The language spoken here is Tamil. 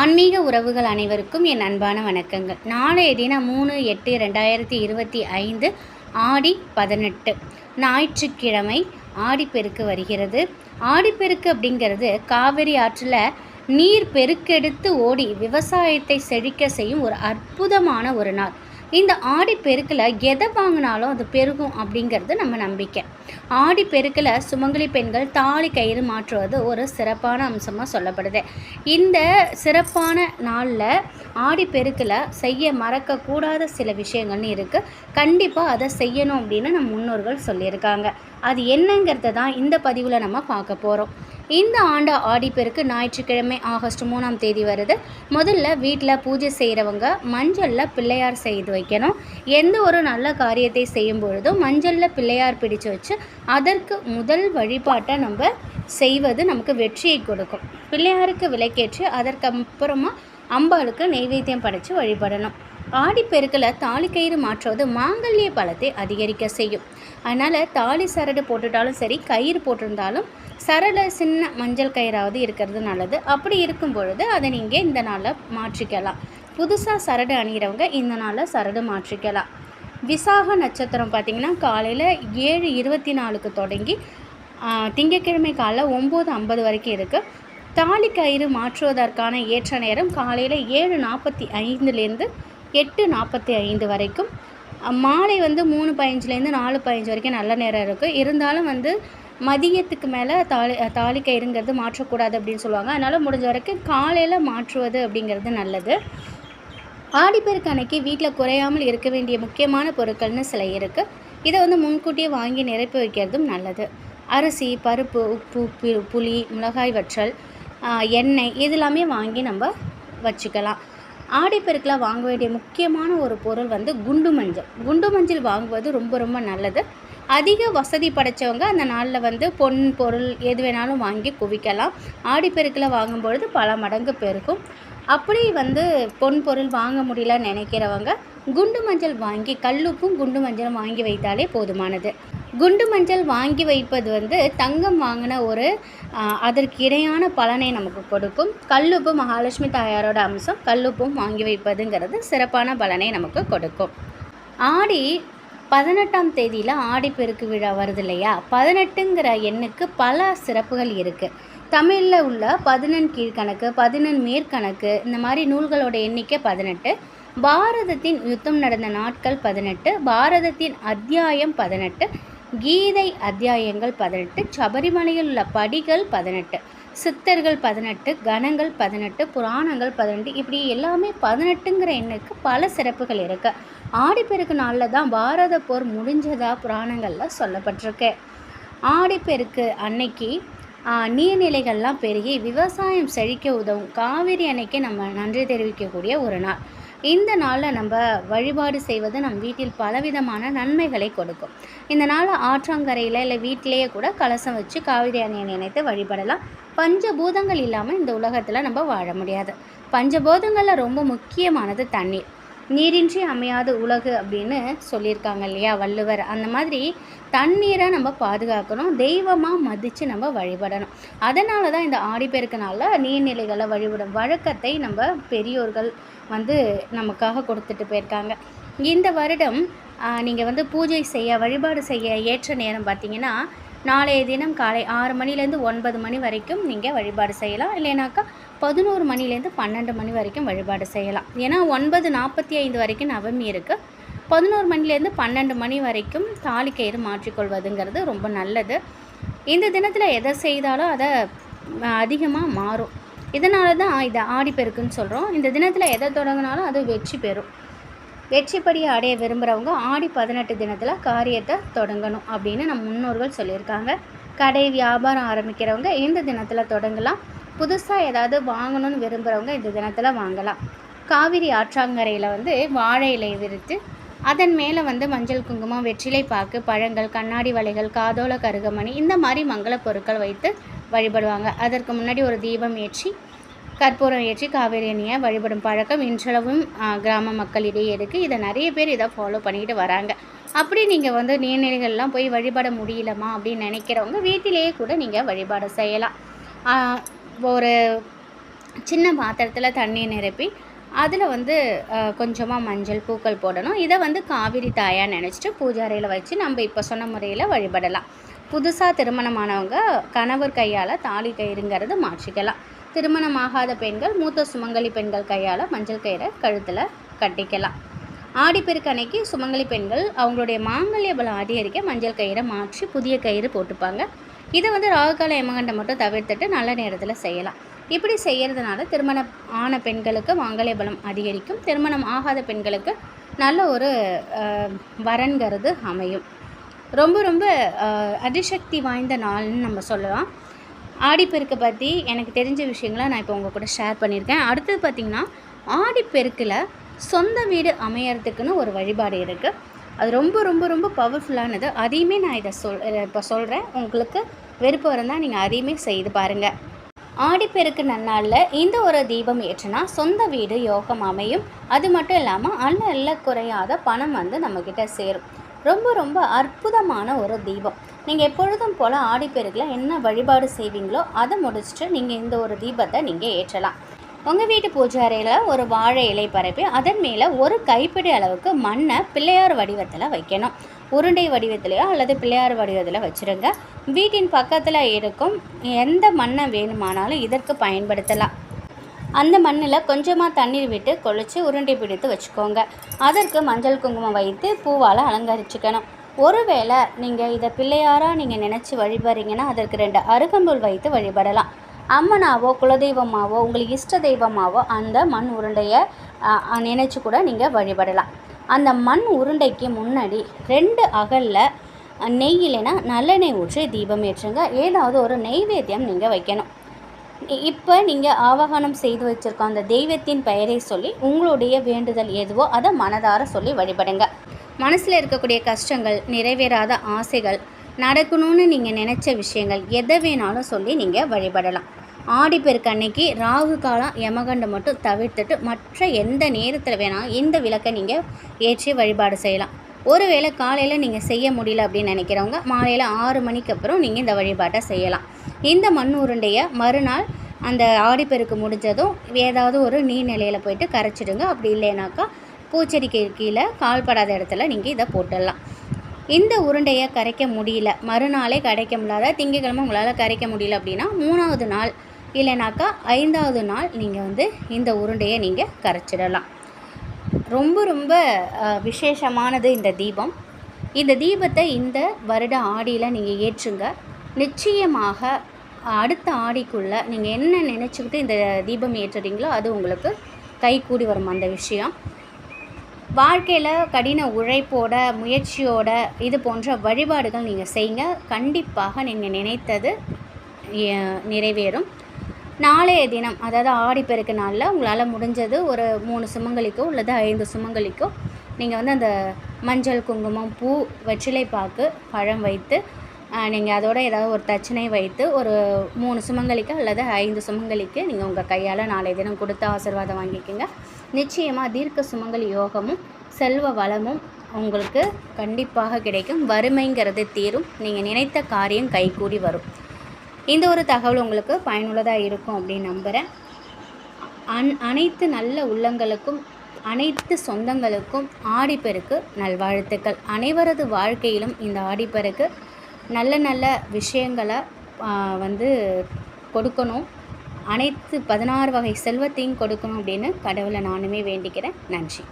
ஆன்மீக உறவுகள் அனைவருக்கும் என் அன்பான வணக்கங்கள். நாளைய தினம் மூணு எட்டு ரெண்டாயிரத்தி இருபத்தி ஐந்து ஆடி பதினெட்டு. ஞாயிற்றுக்கிழமை ஆடிப்பெருக்கு வருகிறது. ஆடிப்பெருக்கு அப்படிங்கிறது காவிரி ஆற்றில் நீர் பெருக்கெடுத்து ஓடி விவசாயத்தை செழிக்க செய்யும் ஒரு அற்புதமான ஒரு நாள். இந்த ஆடி பெருக்கில் எதை வாங்கினாலும் அது பெருகும் அப்படிங்கிறது நம்ம நம்பிக்கை. ஆடி பெருக்கில் சுமங்கலி பெண்கள் தாலி கயிறு மாற்றுவது ஒரு சிறப்பான அம்சமாக சொல்லப்படுது. இந்த சிறப்பான நாளில் ஆடி பெருக்கில் செய்ய மறக்கக்கூடாத சில விஷயங்கள்னு இருக்குது கண்டிப்பாக அதை செய்யணும் அப்படின்னு நம்ம முன்னோர்கள் சொல்லியிருக்காங்க. அது என்னங்கிறத தான் இந்த பதிவில் நம்ம பார்க்க போகிறோம் இந்த ஆண்டு ஆடிப்பெருக்கு ஞாயிற்றுக்கிழமை ஆகஸ்ட் மூணாம் தேதி வருது. முதல்ல வீட்டில் பூஜை செய்கிறவங்க மஞ்சளில் பிள்ளையார் செய்து வைக்கணும். எந்த ஒரு நல்ல காரியத்தை செய்யும் பொழுதும் மஞ்சளில் பிள்ளையார் பிடிச்சு வச்சு அதற்கு முதல் வழிபாட்டை நம்ம செய்வது நமக்கு வெற்றியை கொடுக்கும். பிள்ளையாருக்கு விலைக்கேற்றி அதற்கு அப்புறமா அம்பாளுக்கு நெய்வேத்தியம் படைத்து வழிபடணும். ஆடிப்பெருக்கில் தாலி கயிறு மாற்றுவது மாங்கல்ய பலத்தை அதிகரிக்க செய்யும். அதனால் தாலி சரடு போட்டுட்டாலும் சரி கயிறு போட்டிருந்தாலும் சரள சின்ன மஞ்சள் கயிறாவது இருக்கிறது நல்லது. அப்படி இருக்கும் பொழுது அதை நீங்கள் இந்த நாளில் மாற்றிக்கலாம். புதுசாக சரடு அணிகிறவங்க இந்த நாளில் சரடு மாற்றிக்கலாம். விசாக நட்சத்திரம் பார்த்திங்கன்னா காலையில் ஏழு இருபத்தி நாலுக்கு தொடங்கி திங்கட்கிழமை காலைல ஒம்பது ஐம்பது வரைக்கும் இருக்குது தாலி கயிறு மாற்றுவதற்கான ஏற்ற நேரம் காலையில் ஏழு நாற்பத்தி ஐந்துலேருந்து எட்டு நாற்பத்தி ஐந்து வரைக்கும். மாலை வந்து மூணு பதினஞ்சுலேருந்து நாலு பதினஞ்சு வரைக்கும் நல்ல நேரம் இருக்குது இருந்தாலும் வந்து மதியத்துக்கு மேலே தாலி தாலி கயிறுங்கிறது மாற்றக்கூடாது அப்படின்னு சொல்லுவாங்க. அதனால் முடிஞ்ச வரைக்கும் காலையில் மாற்றுவது அப்படிங்கிறது நல்லது. ஆடிப்பெருக்கு அன்னைக்கு வீட்டில் குறையாமல் இருக்க வேண்டிய முக்கியமான பொருட்கள்னு சில இருக்குது இதை வந்து முன்கூட்டியே வாங்கி நிரப்பி வைக்கிறதும் நல்லது. அரிசி பருப்பு உப்பு புளி மிளகாய் வற்றல் எண்ணெய் இதெல்லாமே வாங்கி நம்ம வச்சுக்கலாம். ஆடிப்பெருக்கில் வாங்க வேண்டிய முக்கியமான ஒரு பொருள் வந்து குண்டு மஞ்சள். குண்டு மஞ்சள் வாங்குவது ரொம்ப ரொம்ப நல்லது. அதிக வசதி படைத்தவங்க அந்த நாளில் வந்து பொன் பொருள் எது வேணாலும் வாங்கி குவிக்கலாம். ஆடிப்பெருக்கில் வாங்கும்பொழுது பல மடங்கு பெருக்கும் அப்படி வந்து பொன் பொருள் வாங்க முடியலன்னு நினைக்கிறவங்க குண்டு மஞ்சள் வாங்கி கல்லுப்பும் குண்டு மஞ்சளும் வாங்கி வைத்தாலே போதுமானது. குண்டு மஞ்சள் வாங்கி வைப்பது வந்து தங்கம் வாங்கின ஒரு அதற்கு இணையான பலனை நமக்கு கொடுக்கும். கல்லுப்பு மகாலட்சுமி தாயாரோட அம்சம் கல்லுப்பும் வாங்கி வைப்பதுங்கிறது சிறப்பான பலனை நமக்கு கொடுக்கும். ஆடி பதினெட்டாம் தேதியில் ஆடிப்பெருக்கு விழா வருது இல்லையா? பதினெட்டுங்கிற எண்ணுக்கு பல சிறப்புகள் இருக்குது தமிழில் உள்ள பதினெண் கீழ்கணக்கு பதினெண் மேற்கணக்கு இந்த மாதிரி நூல்களோட எண்ணிக்கை பதினெட்டு. பாரதத்தின் யுத்தம் நடந்த நாட்கள் பதினெட்டு. பாரதத்தின் அத்தியாயம் பதினெட்டு. கீதை அத்தியாயங்கள் பதினெட்டு சபரிமலையில் உள்ள படிகள் பதினெட்டு சித்தர்கள் பதினெட்டு கணங்கள் பதினெட்டு புராணங்கள் பதினெட்டு இப்படி எல்லாமே பதினெட்டுங்கிற எண்ணுக்கு பல சிறப்புகள் இருக்குது ஆடிப்பெருக்கு நாளில் தான் பாரத போர் முடிஞ்சதா புராணங்களில் சொல்லப்பட்டிருக்கு. ஆடிப்பெருக்கு அன்னைக்கு நீர்நிலைகள்லாம் பெருகி விவசாயம் செழிக்க உதவும் காவிரி அன்னைக்கு நம்ம நன்றி தெரிவிக்கக்கூடிய ஒரு நாள். இந்த நாளில் நம்ம வழிபாடு செய்வது நம் வீட்டில் பலவிதமான நன்மைகளை கொடுக்கும். இந்த நாள் ஆற்றங்கரையில் இல்லை வீட்டிலேயே கூட கலசம் வச்சு காவிரி அணையை நினைத்து வழிபடலாம். பஞ்சபூதங்கள் இல்லாமல் இந்த உலகத்தில் நம்ம வாழ முடியாது. பஞ்சபூதங்களில் ரொம்ப முக்கியமானது தண்ணீர். நீரின்றி அமையாத உலகு அப்படின்னு சொல்லியிருக்காங்க இல்லையா வள்ளுவர். அந்த மாதிரி தண்ணீரை நம்ம பாதுகாக்கணும் தெய்வமாக மதித்து நம்ம வழிபடணும். அதனால தான் இந்த ஆடிப்பெருக்கு நாளில் நீர்நிலைகளை வழிபடும் வழக்கத்தை நம்ம பெரியோர்கள் வந்து நமக்காக கொடுத்துட்டு போயிருக்காங்க. இந்த வருடம் நீங்கள் வந்து பூஜை செய்ய வழிபாடு செய்ய ஏற்ற நேரம் பார்த்தீங்கன்னா நாளைய தினம் காலை ஆறு மணிலேருந்து ஒன்பது மணி வரைக்கும் நீங்கள் வழிபாடு செய்யலாம். இல்லைனாக்கா பதினோரு மணிலேருந்து பன்னெண்டு மணி வரைக்கும் வழிபாடு செய்யலாம். ஏன்னா ஒன்பது நாற்பத்தி ஐந்து வரைக்கும் நவமி இருக்குது பதினோரு மணிலேருந்து பன்னெண்டு மணி வரைக்கும் தாலி கயிறு மாற்றிக்கொள்வதுங்கிறது ரொம்ப நல்லது. இந்த தினத்தில் எதை செய்தாலும் அதை அதிகமாக மாறும். இதனால தான் இதை ஆடிப்பெருக்குன்னு சொல்கிறோம் இந்த தினத்தில் எதை தொடங்கினாலும் அது வெற்றி பெறும். வெற்றிப்படியை அடைய விரும்புகிறவங்க ஆடி பதினெட்டு தினத்தில் காரியத்தை தொடங்கணும் அப்படின்னு நம் முன்னோர்கள் சொல்லியிருக்காங்க. கடை வியாபாரம் ஆரம்பிக்கிறவங்க இந்த தினத்தில் தொடங்கலாம். புதுசாக ஏதாவது வாங்கணும்னு விரும்புகிறவங்க இந்த தினத்தில் வாங்கலாம். காவிரி ஆற்றாங்கரையில் வந்து வாழை இலை விரித்து அதன் மேலே வந்து மஞ்சள் குங்குமம் வெற்றிலை பாக்கு பழங்கள் கண்ணாடி வலைகள் காதோல கருகமணி இந்த மாதிரி மங்கள பொருட்கள் வைத்து வழிபடுவாங்க. அதற்கு முன்னாடி ஒரு தீபம் ஏற்றி கற்பூரம் ஏற்றி காவேரி அணியை வழிபடும் பழக்கம் இன்றளவும் கிராம மக்களிடையே இருக்குது இதை நிறைய பேர் இதை ஃபாலோ பண்ணிக்கிட்டு வராங்க. அப்படி நீங்கள் வந்து நீர்நிலைகள்லாம் போய் வழிபட முடியலமா அப்படின்னு நினைக்கிறவங்க வீட்டிலேயே கூட நீங்கள் வழிபாடு செய்யலாம். ஒரு சின்ன பாத்திரத்தில் தண்ணி நிரப்பி அதில் வந்து கொஞ்சமாக மஞ்சள் பூக்கள் போடணும். இதை வந்து காவிரி தாயாக நினச்சிட்டு பூஜாரையில் வச்சு நம்ம இப்போ சொன்ன முறையில் வழிபடலாம். புதுசாக திருமணமானவங்க கணவர் கையால் தாலி கயிறுங்கிறது மாற்றிக்கலாம். திருமணமாகாத பெண்கள் மூத்த சுமங்கலி பெண்கள் கையால் மஞ்சள் கயிறை கழுத்தில் கட்டிக்கலாம். ஆடிப்பெருக்கு அன்னைக்கு சுமங்கலி பெண்கள் அவங்களுடைய மாங்கல்ய பலம் அதிகரிக்க மஞ்சள் கயிறை மாற்றி புதிய கயிறு போட்டுப்பாங்க. இதை வந்து ராகுகால எமகண்டை மட்டும் தவிர்த்துட்டு நல்ல நேரத்தில் செய்யலாம். இப்படி செய்கிறதுனால திருமணம் ஆன பெண்களுக்கு மாங்கல்ய பலம் அதிகரிக்கும். திருமணம் ஆகாத பெண்களுக்கு நல்ல ஒரு வரன்கிறது அமையும். ரொம்ப ரொம்ப அதிசக்தி வாய்ந்த நாள்னு நம்ம சொல்லலாம். ஆடிப்பெருக்கை பற்றி எனக்கு தெரிஞ்ச விஷயங்களை நான் இப்போ உங்கள் கூட ஷேர் பண்ணியிருக்கேன். அடுத்தது பார்த்திங்கன்னா ஆடிப்பெருக்கில் சொந்த வீடு அமையறதுக்குன்னு ஒரு வழிபாடு இருக்குது அது ரொம்ப ரொம்ப ரொம்ப பவர்ஃபுல்லானது அதையுமே நான் இதை சொல் இப்போ சொல்கிறேன் உங்களுக்கு விருப்பம் இருந்தால் நீங்கள் அதையுமே செய்து பாருங்கள் ஆடிப்பெருக்கு நன்னாளில் இந்த ஒரு தீபம் ஏற்றுனா சொந்த வீடு யோகம் அமையும். அது மட்டும் இல்லாமல் அல்ல அல்ல குறையாத பணம் வந்து நம்மக்கிட்ட சேரும். ரொம்ப ரொம்ப அற்புதமான ஒரு தீபம். நீங்கள் எப்பொழுதும் போல் ஆடிப்பெருக்கில் என்ன வழிபாடு செய்வீங்களோ அதை முடிச்சுட்டு நீங்கள் இந்த ஒரு தீபத்தை நீங்கள் ஏற்றலாம். உங்கள் வீட்டு பூஜை அறையில் ஒரு வாழை இலை பரப்பி அதன் மேலே ஒரு கைப்பிடி அளவுக்கு மண்ணை பிள்ளையார் வடிவத்தில் வைக்கணும். உருண்டை வடிவத்திலையோ அல்லது பிள்ளையார் வடிவத்தில் வச்சுருங்க. வீட்டின் பக்கத்தில் இருக்கும் எந்த மண்ணை வேணுமானாலும் இதற்கு பயன்படுத்தலாம். அந்த மண்ணில் கொஞ்சமாக தண்ணீர் விட்டு கொளித்து உருண்டை பிடித்து வச்சுக்கோங்க. அதற்கு மஞ்சள் குங்குமம் வைத்து பூவால் அலங்கரிச்சுக்கணும். ஒருவேளை நீங்கள் இதை பிள்ளையாராக நீங்கள் நினச்சி வழிபடுறீங்கன்னா அதற்கு ரெண்டு அருகம்புல் வைத்து வழிபடலாம். அம்மனாவோ குலதெய்வமாவோ உங்களுக்கு இஷ்ட தெய்வமாவோ அந்த மண் உருண்டையை நினச்சி கூட நீங்கள் வழிபடலாம். அந்த மண் உருண்டைக்கு முன்னாடி ரெண்டு அகலில் நெய் இல்லைன்னா நல்லெண்ணெய் ஊற்றி தீபம் ஏற்றுங்க. ஏதாவது ஒரு நெய்வேத்தியம் நீங்கள் வைக்கணும். இப்போ நீங்கள் ஆவாகனம் செய்து வச்சுருக்க அந்த தெய்வத்தின் பெயரை சொல்லி உங்களுடைய வேண்டுதல் எதுவோ அதை மனதார சொல்லி வழிபடுங்க. மனசில் இருக்கக்கூடிய கஷ்டங்கள் நிறைவேறாத ஆசைகள் நடக்கணும்னு நீங்கள் நினச்ச விஷயங்கள் எதை வேணாலும் சொல்லி நீங்கள் வழிபடலாம். ஆடிப்பெருக்கு அன்னைக்கு ராகு காலம் யமகண்டை மட்டும் தவிர்த்துட்டு மற்ற எந்த நேரத்தில் வேணாலும் இந்த விளக்கை நீங்கள் ஏற்றி வழிபாடு செய்யலாம். ஒருவேளை காலையில் நீங்கள் செய்ய முடியல அப்படின்னு நினைக்கிறவங்க மாலையில் ஆறு மணிக்கு அப்புறம் நீங்கள் இந்த வழிபாட்டை செய்யலாம். இந்த மண் உருண்டையை மறுநாள் அந்த ஆடிப்பெருக்கு முடிஞ்சதும் ஏதாவது ஒரு நீர்நிலையில் போயிட்டு கரைச்சிடுங்க. அப்படி இல்லைனாக்கா பூச்செடிக்கு கீழே கால்படாத இடத்துல நீங்கள் இதை போட்டுடலாம். இந்த உருண்டையை கரைக்க முடியல. மறுநாளே கரைக்க முடியாத திங்கக்கிழமை உங்களால் கரைக்க முடியல அப்படின்னா மூணாவது நாள் இல்லைனாக்கா ஐந்தாவது நாள் நீங்கள் வந்து இந்த உருண்டையை நீங்கள் கரைச்சிடலாம். ரொம்ப ரொம்ப விசேஷமானது இந்த தீபம். இந்த தீபத்தை இந்த வருட ஆடியில் நீங்கள் ஏற்றுங்க. நிச்சயமாக அடுத்த ஆடிக்குள்ளே நீங்கள் என்ன நினச்சிக்கிட்டு இந்த தீபம் ஏற்றுறீங்களோ அது உங்களுக்கு கை கூடி வரும் அந்த விஷயம். வாழ்க்கையில் கடின உழைப்போட முயற்சியோட இது போன்ற வழிபாடுகள் நீங்கள் செய்யுங்க கண்டிப்பாக நீங்கள் நினைத்தது நிறைவேறும். நாளைய தினம் அதாவது ஆடிப்பெருக்கு நாளில் உங்களால் முடிஞ்சது ஒரு மூணு சுமங்கலிக்கோ அல்லது ஐந்து சுமங்கலிக்கோ நீங்கள் வந்து அந்த மஞ்சள் குங்குமம் பூ வெற்றிலை பாக்கு பழம் வைத்து நீங்கள் அதோட ஏதாவது ஒரு தச்சனை வைத்து ஒரு மூணு சுமங்கலிக்கு அல்லது ஐந்து சுமங்கலிக்கு நீங்கள் உங்கள் கையால் நாளைய தினம் கொடுத்து ஆசிர்வாதம் வாங்கிக்கோங்க. நிச்சயமாக தீர்க்க சுமங்கலி யோகமும் செல்வ வளமும் உங்களுக்கு கண்டிப்பாக கிடைக்கும். வறுமைங்கிறது தீரும். நீங்கள் நினைத்த காரியம் கைகூடி வரும். இந்த ஒரு தகவல் உங்களுக்கு பயனுள்ளதாக இருக்கும் அப்படின்னு நம்புகிறேன் அன் அனைத்து நல்ல உள்ளங்களுக்கும் அனைத்து சொந்தங்களுக்கும் ஆடிப்பெருக்கு நல்வாழ்த்துக்கள். அனைவரது வாழ்க்கையிலும் இந்த ஆடிப்பெருக்கு நல்ல நல்ல விஷயங்களை வந்து கொடுக்கணும். அனைத்து பதினாறு வகை செல்வத்தையும் கொடுக்கணும் அப்படின்னு கடவுளை நானுமே வேண்டிக்கிறேன். நன்றி.